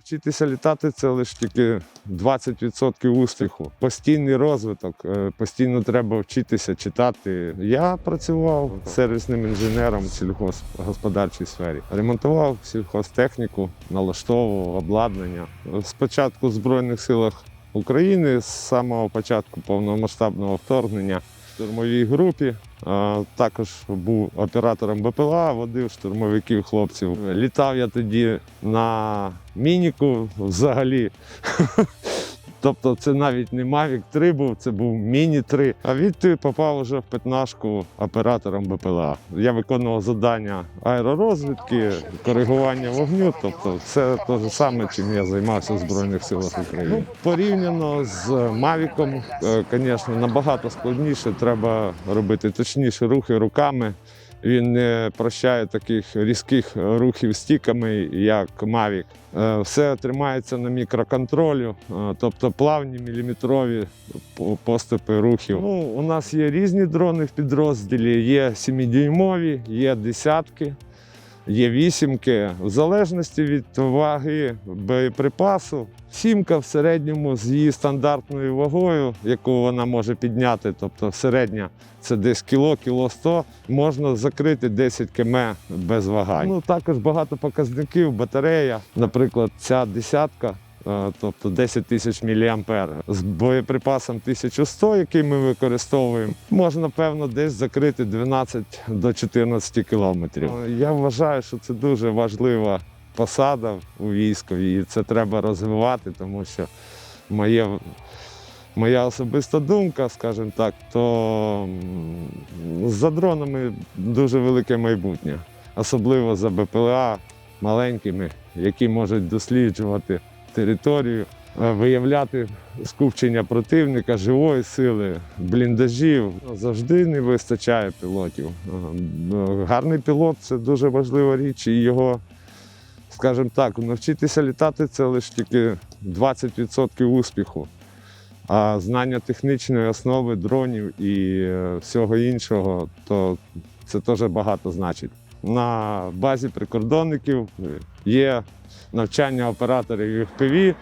Вчитися літати це лише тільки 20% успіху. Постійний розвиток, е, постійно треба вчитися читати. Я працював сервісним інженером в сільгоспгосподарчій сфері. Ремонтував сільхозтехніку, налаштовував обладнання. Спочатку в Збройних силах України з самого початку повномасштабного вторгнення в штурмовій групі. Також був оператором БПЛА, водив штурмовиків хлопців. Літав я тоді на мініку взагалі. Тобто це навіть не Mavic 3 був, це був Міні 3. А відти попав уже в п'ятнашку оператором БПЛА. Я виконував завдання аеророзвідки, коригування вогню. Тобто все те ж саме, чим я займався в Збройних силах України. Ну, порівняно з Мавіком, звісно, набагато складніше. Треба робити точніші рухи руками. Він не прощає таких різких рухів стіками, як Mavic. Е, Все тримається на мікроконтролю, е, тобто плавні міліметрові поступи рухів. Ну, у нас є різні дрони в підрозділі, є 7-дюймові, є десятки, є вісімки. В залежності від ваги боєприпасу. Сімка в середньому з її стандартною вагою, яку вона може підняти, тобто середня це десь кіло, кіло 100, можна закрити 10 км без вагань. Ну, також багато показників, батарея, наприклад, ця десятка. Е, Тобто 10 тисяч мА з боєприпасом 1100, який ми використовуємо, можна певно десь закрити 12 до 14 кілометрів. Е, Я вважаю, що це дуже важлива посада у військові, і це треба розвивати, тому що моє моя особиста думка, скажімо так, то за дронами дуже велике майбутнє, особливо за БПЛА маленькими, які можуть досліджувати територію, е, виявляти скупчення противника, живої сили, бліндажів. Завжди не вистачає пілотів. Е, Гарний пілот це дуже важлива річ, і його, скажімо так, навчитися літати це лише тільки 20% успіху. А знання технічної основи дронів і е, всього іншого, то це теж багато значить. На базі прикордонників є навчання операторів FPV,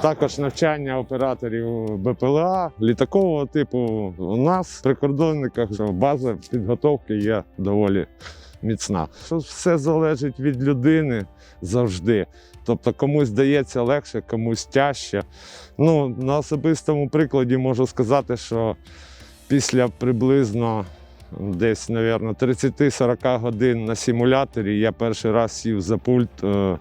також навчання операторів БПЛА, літакового типу. У нас в прикордонниках база підготовки є доволі міцна. Все залежить від людини завжди. Тобто комусь дається легше, комусь тяжче. Ну, на особистому прикладі можу сказати, що після приблизно десь, мабуть, 30-40 годин на симуляторі я перший раз сів за пульт е,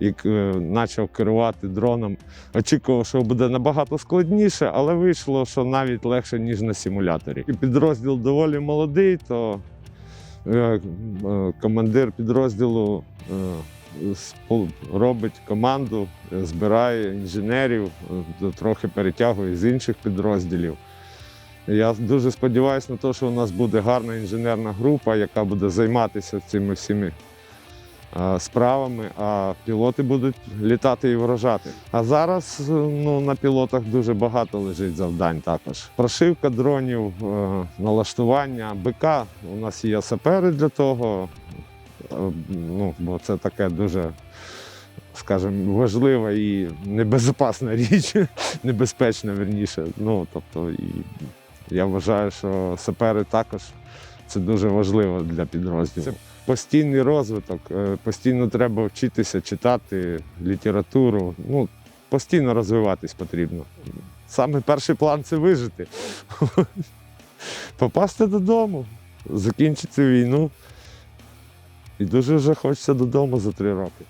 і е, почав керувати дроном. Очікував, що буде набагато складніше, але вийшло, що навіть легше, ніж на симуляторі. І підрозділ доволі молодий, то е, е, командир підрозділу. е, робить команду, е, збирає інженерів, е, трохи перетягує з інших підрозділів. Я дуже сподіваюся на те, що у нас буде гарна інженерна група, яка буде займатися цими всіми е, справами, а пілоти будуть літати і вражати. А зараз е, ну, на пілотах дуже багато лежить завдань також. Прошивка дронів, е, налаштування БК. У нас є сапери для того. Ну, бо це таке дуже, скажімо, важлива і небезпечна річ, небезпечна верніше. Ну, тобто, і я вважаю, що сапери також це дуже важливо для підрозділу. Це постійний розвиток, е, постійно треба вчитися читати літературу. Ну, постійно розвиватись потрібно. Саме перший план це вижити. Попасти додому, закінчити війну. І дуже вже хочеться додому за три роки.